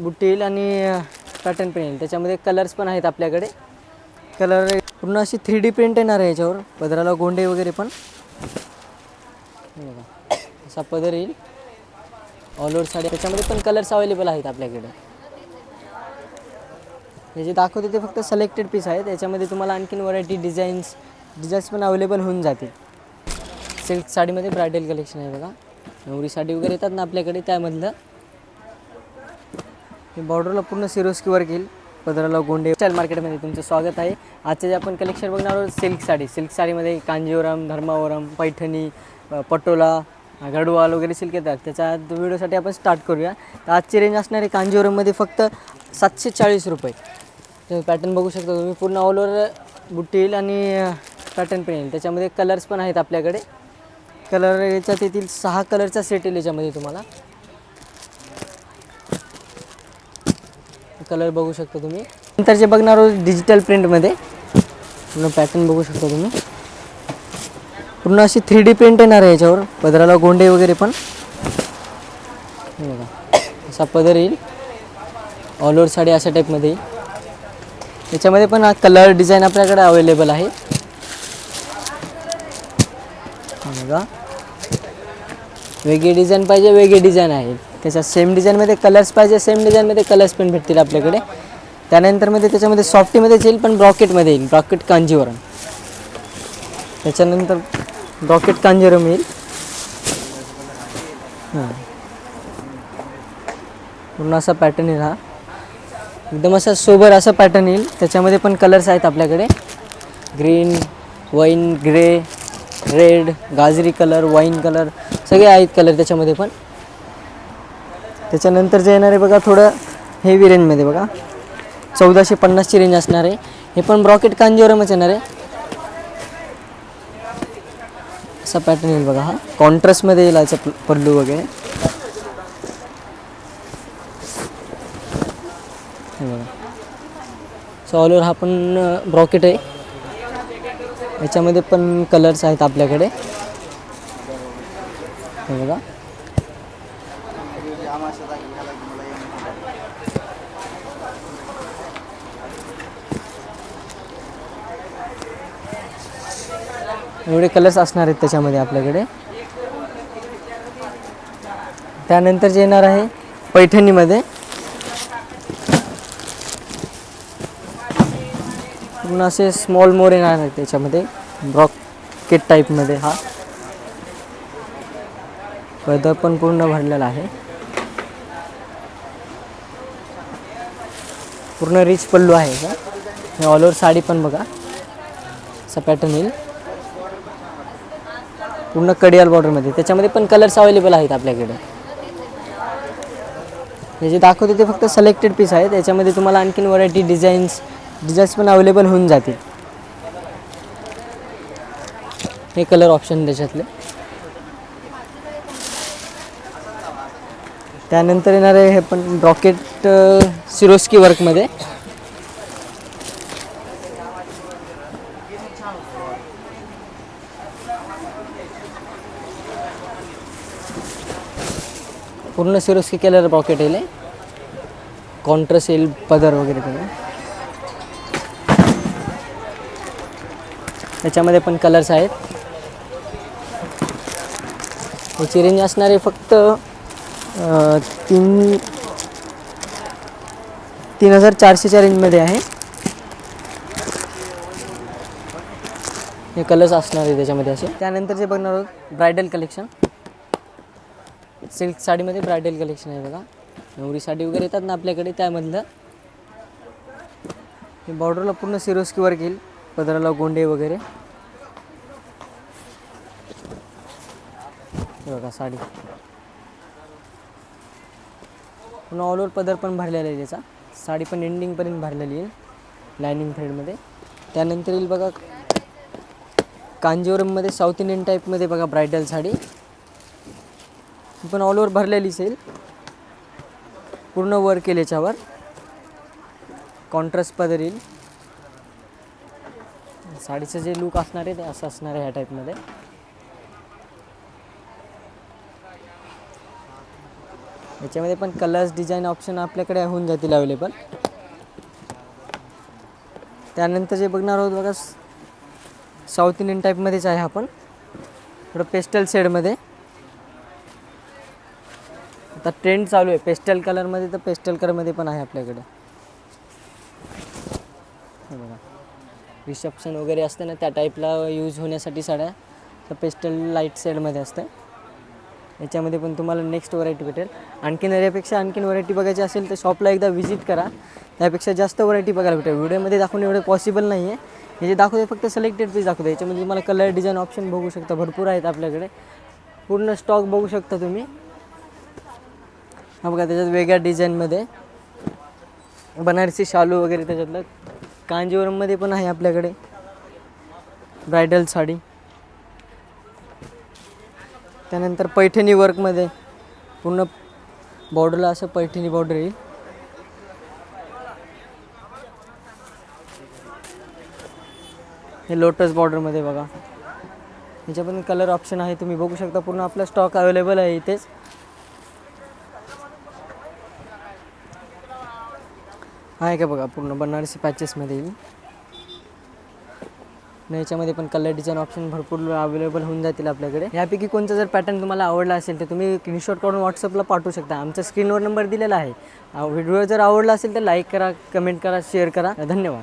बुट्टी येईल आणि पॅटर्न पण येईल त्याच्यामध्ये कलर्स पण आहेत आपल्याकडे. कलर पूर्ण अशी थ्री डी प्रिंट येणार आहे याच्यावर. पदराला गोंडे वगैरे पण. बघा. असा पदर येईल. ऑल ओव्हर साडी त्याच्यामध्ये पण कलर्स अवेलेबल आहेत आपल्याकडे. हे जे दाखवते ते फक्त सिलेक्टेड पीस आहेत. याच्यामध्ये तुम्हाला आणखीन व्हरायटी डिझाईन्स डिझाईन्स पण अवेलेबल होऊन जातील. सिल्क साडीमध्ये ब्रायडल कलेक्शन आहे बघा. नवरी साडी वगैरे येतात ना आपल्याकडे त्यामधलं. बॉर्डरला पूर्ण सिरोस्की वर्क येईल पदराला गोंडे. स्टाईल मार्केटमध्ये तुमचं स्वागत आहे. आजचे जे आपण कलेक्शन बघणार आहोत सिल्क साडी. सिल्क साडीमध्ये कांजीवरम धर्मावरम पैठणी पटोला गडवाल वगैरे सिल्क येतात. त्याच्या व्हिडिओसाठी आपण स्टार्ट करूया. तर आजची रेंज असणारी कांजीवरममध्ये फक्त सातशे चाळीस रुपये. तुम्ही पॅटर्न बघू शकता. तुम्ही पूर्ण ऑल ओव्हर बुट्टी येईल आणि पॅटर्न पण येईल. त्याच्यामध्ये कलर्स पण आहेत आपल्याकडे. कलर याच्यात येतील सहा कलरचा सेट येईल याच्यामध्ये तुम्हाला. कलर बघू शकता तुम्ही. नंतर जे बघणार आहोत डिजिटल प्रिंटमध्ये पूर्ण पॅटर्न बघू शकता तुम्ही. पूर्ण अशी थ्री डी प्रिंट येणार आहे याच्यावर पदराला गोंडे वगैरे पण. बघा असा पदर येईल. ऑल ओवर साडी अशा टाईपमध्ये येईल. याच्यामध्ये पण कलर डिझाईन आपल्याकडे अवेलेबल आहे. बघा. वेगळी डिझाईन पाहिजे वेगळी डिझाईन आहे. त्याच्यात सेम डिझाईनमध्ये कलर्स पाहिजे सेम डिझाईनमध्ये कलर्स पण भेटतील आपल्याकडे. त्यानंतरमध्ये त्याच्यामध्ये सॉफ्टीमध्येच येईल पण ब्रॉकेटमध्ये येईल ब्रॉकेट कांजीवरम. त्याच्यानंतर ब्रॉकेट कांजीवरम येईल. हां. पूर्ण असा पॅटर्न येईल हा. एकदम असा सोबर असा पॅटर्न येईल. त्याच्यामध्ये पण कलर्स आहेत आपल्याकडे. ग्रीन वाईन ग्रे रेड गाजरी कलर वाईन कलर सगळे आहेत कलर त्याच्यामध्ये पण. त्याच्यानंतर जे येणार आहे बघा थोडं हेवी रेंजमध्ये बघा. चौदाशे पन्नासची रेंज असणार आहे. हे पण ब्रॉकेट कांजीवरमच येणार आहे. असा पॅटर्न येईल बघा हा. कॉन्ट्रास्टमध्ये येईल याचा पल्लू वगैरे. हे बघा. सो ऑल हा पण ब्रॉकेट आहे. याच्यामध्ये पण कलर्स आहेत आपल्याकडे. हे बघा. एवढे कलर्स असणार आहेत त्याच्यामध्ये आपल्याकडे. त्यानंतर जे येणार आहे पैठणीमध्ये. पूर्ण असे स्मॉल मोर येणार आहेत त्याच्यामध्ये. ब्रॉकेट टाईपमध्ये हा. पदर पण पूर्ण भरलेला आहे. पूर्ण रिच पल्लू आहे का? हे ऑल ओव्हर साडी पण बघा. असा पॅटर्न येईल. पूर्ण कडियाल बॉर्डरमध्ये त्याच्यामध्ये पण कलर्स अवेलेबल आहेत आपल्याकडे. हे जे दाखवते ते फक्त सिलेक्टेड पीस आहेत. त्याच्यामध्ये तुम्हाला आणखीन व्हरायटी डिझाईन्स डिझाईन्स पण अवेलेबल होऊन जातील. हे कलर ऑप्शन त्याच्यातले. त्यानंतर येणार आहे हे पण रॉकेट सिरोस्की वर्कमध्ये. पूर्ण सिरोस्की केलेलं रॉकेट येईल कॉन्ट्रस येईल पदर वगैरे पण त्याच्यामध्ये पण कलर्स आहेत. याची रेंज असणारे फक्त तीन तीन हजार चारशेच्या रेंजमध्ये आहे. हे कलर्स असणार आहे त्याच्यामध्ये असे. त्यानंतर जे बघणार आहोत ब्रायडल कलेक्शन सिल्क साडीमध्ये ब्रायडल कलेक्शन आहे बघा. नवरी साडी वगैरे येतात ना आपल्याकडे त्यामधलं. हे बॉर्डरला पूर्ण सिरोस्की वर्क येईल पदराला गोंडे वगैरे. हे बघा साडी. पूर्ण ऑल ओवर पदर पण भरलेला आहे त्याचा. साडी पण एंडिंगपर्यंत भरलेली आहे. लायनिंग थ्रेडमध्ये त्यानंतर येईल बघा कांजीवरममध्ये साऊथ इंडियन टाईपमध्ये बघा ब्रायडल साडी. ती पण ऑल ओवर भरलेलीच येईल पूर्ण वर्क केले याच्यावर. कॉन्ट्रास्ट पदर येईल. साडीचं जे लुक असणार आहे ते असं असणार आहे ह्या टाईपमध्ये याच्यामध्ये पण कलर्स डिझाईन ऑप्शन आपल्याकडे होऊन जातील अवेलेबल त्यानंतर जे बघणार आहोत बघा साऊथ इंडियन टाईपमध्येच आहे आपण थोडं पेस्टल शेडमध्ये आता ट्रेंड चालू आहे. पेस्टल कलरमध्ये तर पेस्टल कलरमध्ये पण आहे आपल्याकडे. बघा. रिसेप्शन वगैरे असते ना त्या टाईपला यूज होण्यासाठी साड्या. तर पेस्टल लाइट शेडमध्ये असते. याच्यामध्ये पण तुम्हाला नेक्स्ट व्हरायटी भेटेल. आणखीन यापेक्षा आणखीन व्हरायटी बघायची असेल तर शॉपला एकदा व्हिजिट करा. त्यापेक्षा जास्त व्हरायटी बघायला भेटेल. व्हिडिओमध्ये दाखवणं एवढं पॉसिबल नाही आहे हे जे दाखवते फक्त सिलेक्टेड पीस दाखवते याच्यामध्ये तुम्हाला कलर डिझाईन ऑप्शन बघू शकता. भरपूर आहेत आपल्याकडे. पूर्ण स्टॉक बघू शकता तुम्ही. हा बघा त्याच्यात वेगळ्या डिझाईनमध्ये बनारसी शालू वगैरे त्याच्यातलं. कांजीवरममध्ये पण आहे आपल्याकडे. ब्रायडल साडी. त्यानंतर पैठणी वर्कमध्ये पूर्ण बॉर्डरला असं पैठणी बॉर्डर येईल. हे लोटस बॉर्डरमध्ये बघा. याच्या पण कलर ऑप्शन आहे तुम्ही बघू शकता. पूर्ण आपला स्टॉक अवेलेबल आहे इथेच. आहे का बघा पूर्ण बनारसी पॅचेसमध्ये येईल. आणि याच्यामध्ये पण कलर डिझाईन ऑप्शन भरपूर अवेलेबल होऊन जातील आपल्याकडे. यापैकी कोणता जर पॅटर्न तुम्हाला आवडला असेल तर तुम्ही स्क्रीनशॉट काढून व्हॉट्सअपला पाठवू शकता. आमच्या स्क्रीनवर नंबर दिलेला आहे. व्हिडिओ जर आवडला असेल तर लाईक करा कमेंट करा शेअर करा. धन्यवाद.